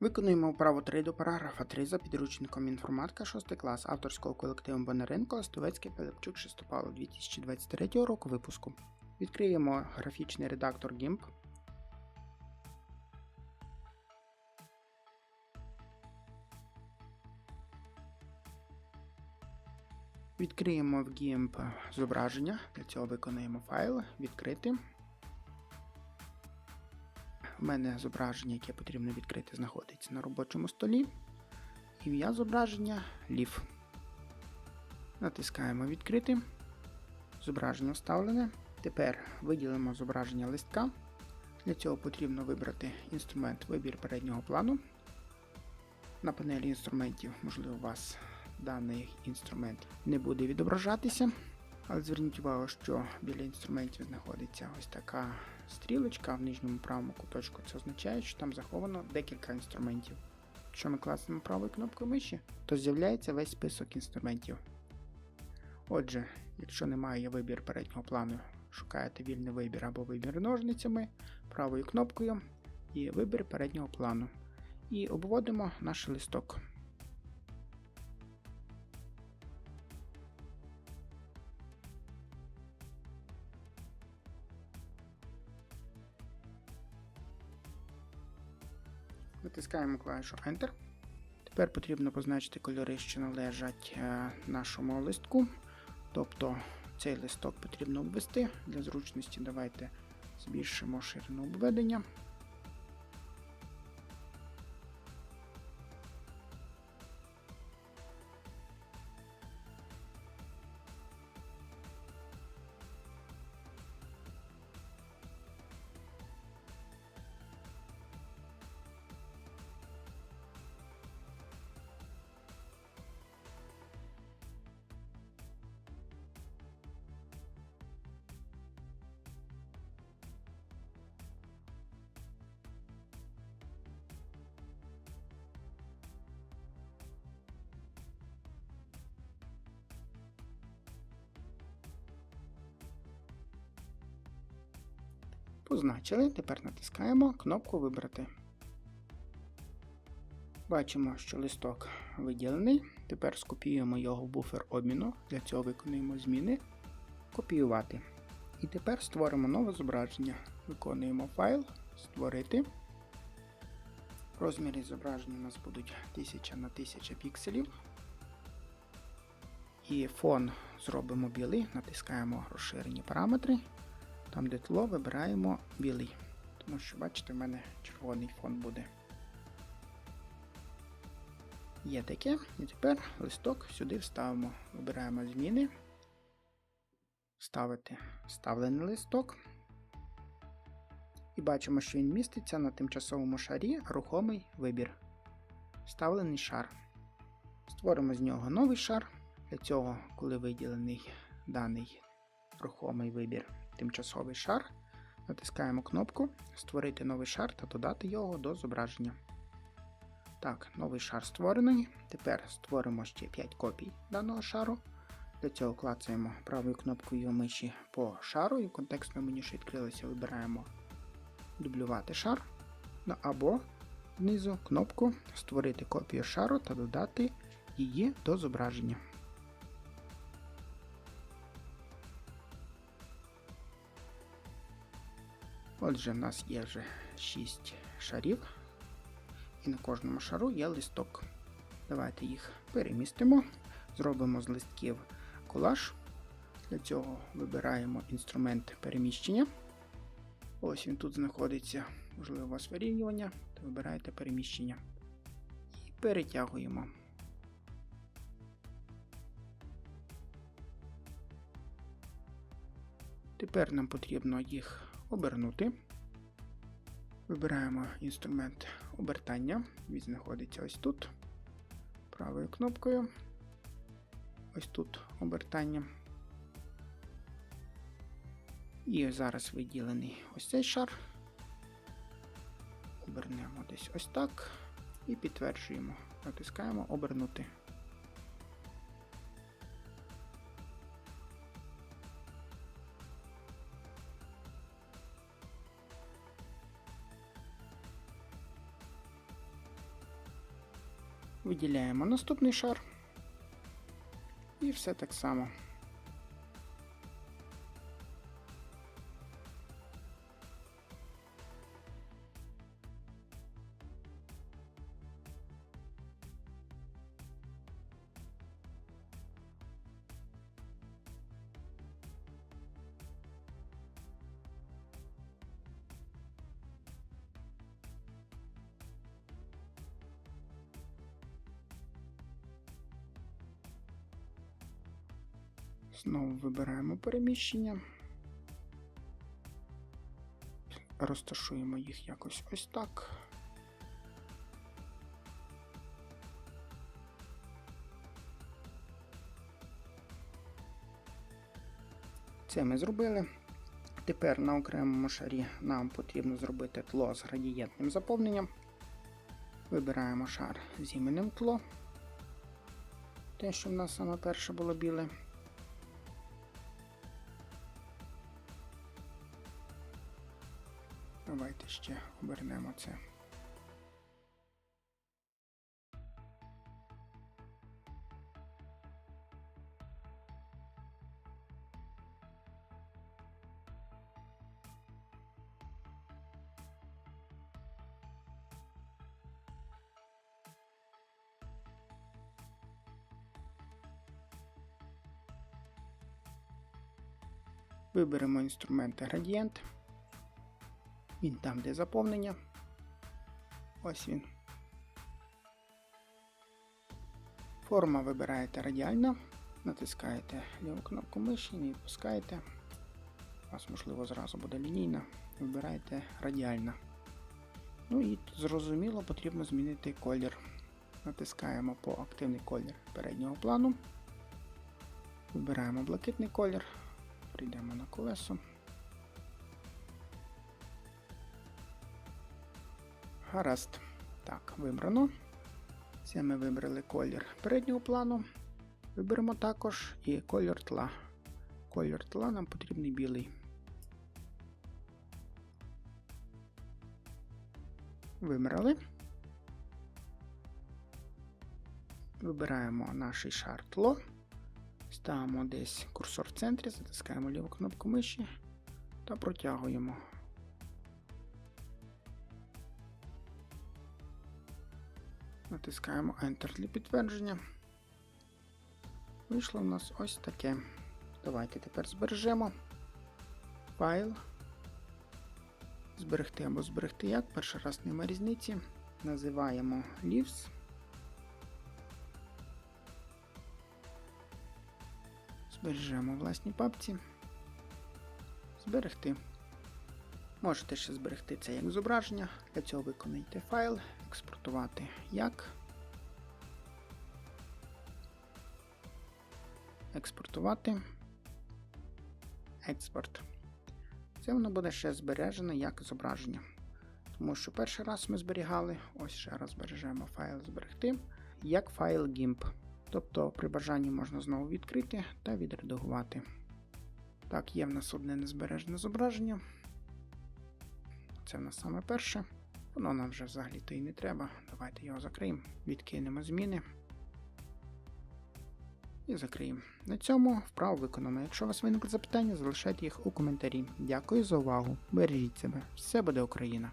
Виконуємо вправу 3 до параграфа 3 за підручником інформатика 6 клас авторського колективу Бондаренко Остовецький Пилипчук Шестопало 2023 року випуску. Відкриємо графічний редактор GIMP. Відкриємо в GIMP зображення. Для цього виконуємо файл, відкрити. У мене зображення, яке потрібно відкрити, знаходиться на робочому столі. Ім'я зображення лів. Натискаємо відкрити. Зображення вставлене. Тепер виділимо зображення листка. Для цього потрібно вибрати інструмент вибір переднього плану. На панелі інструментів, можливо, у вас даний інструмент не буде відображатися. Але зверніть увагу, що біля інструментів знаходиться ось така стрілочка в нижньому правому куточку. Це означає, що там заховано декілька інструментів. Якщо ми класнемо правою кнопкою миші, то з'являється весь список інструментів. Отже, якщо немає вибір переднього плану, шукаєте вільний вибір або вибір ножницями правою кнопкою і вибір переднього плану. І обводимо наш листок. Натискаємо клавішу Enter. Тепер потрібно позначити кольори, що належать е, нашому листку. Тобто цей листок потрібно обвести. Для зручності давайте збільшимо ширину обведення. Позначили, тепер натискаємо кнопку Вибрати. Бачимо, що листок виділений. Тепер скопіюємо його в буфер обміну. Для цього виконуємо зміни. Копіювати. І тепер створимо нове зображення. Виконуємо файл, створити. Розміри зображення у нас будуть 1000 на 1000 пікселів. І фон зробимо білий, натискаємо розширені параметри. Там, де тло, вибираємо білий. Тому що, бачите, в мене червоний фон буде. Є таке. І тепер листок сюди вставимо. Вибираємо зміни. Ставити вставлений листок. І бачимо, що він міститься на тимчасовому шарі рухомий вибір. Вставлений шар. Створимо з нього новий шар. Для цього, коли виділений даний рухомий вибір тимчасовий шар, натискаємо кнопку Створити новий шар та додати його до зображення. Так, новий шар створений. Тепер створимо ще 5 копій даного шару. Для цього клацаємо правою кнопкою миші по шару і в контекстному меню, що відкрилося, вибираємо дублювати шар. Ну, або знизу кнопку Створити копію шару та додати її до зображення. Отже, в нас є вже 6 шарів, і на кожному шару є листок. Давайте їх перемістимо, зробимо з листків колаж. Для цього вибираємо інструмент переміщення. Ось він тут знаходиться, можливо, у вас вирівнювання, то вибираєте переміщення. І перетягуємо. Тепер нам потрібно їх обернути. Вибираємо інструмент обертання. Він знаходиться ось тут. Правою кнопкою. Ось тут обертання. І зараз виділений ось цей шар. Обернемо десь ось так. І підтверджуємо. Натискаємо обернути. Виділяємо наступний шар. І все так само. Знову вибираємо переміщення. Розташуємо їх якось ось так. Це ми зробили. Тепер на окремому шарі нам потрібно зробити тло з градієнтним заповненням. Вибираємо шар з іменем тло. Те, що в нас саме перше було біле. Давайте ще обернемо це. Виберемо інструменти градієнт. Він там, де заповнення. Ось він. Форма вибираєте радіальна, натискаєте ліву кнопку миші і відпускаєте. У вас, можливо, зразу буде лінійна. Вибираєте радіальна. Ну і зрозуміло, потрібно змінити колір. Натискаємо по активний колір переднього плану. Вибираємо блакитний колір, прийдемо на колесо. Гаразд. Так, вибрано. Це ми вибрали колір переднього плану. Виберемо також і колір тла. Колір тла нам потрібний білий. Вибрали. Вибираємо наш шар тло. Ставимо десь курсор в центрі, затискаємо ліву кнопку миші та протягуємо. Натискаємо Enter для підтвердження. Вийшло в нас ось таке. Давайте тепер збережемо файл. Зберегти або зберегти як. Перший раз нема різниці. Називаємо Leaves. Збережемо в власній папці. Зберегти. Можете ще зберегти це як зображення. Для цього виконайте файл, експортувати як. Експортувати. Експорт. Це воно буде ще збережене як зображення. Тому що перший раз ми зберігали, ось ще раз збережемо файл зберегти, як файл GIMP. Тобто при бажанні можна знову відкрити та відредагувати. Так, є в нас одне незбережне зображення. Це в нас саме перше. Воно нам вже взагалі то і не треба. Давайте його закриємо, відкинемо зміни. І закриємо. На цьому вправо виконано. Якщо у вас виникли запитання, залишайте їх у коментарі. Дякую за увагу. Бережіть себе. Все буде Україна!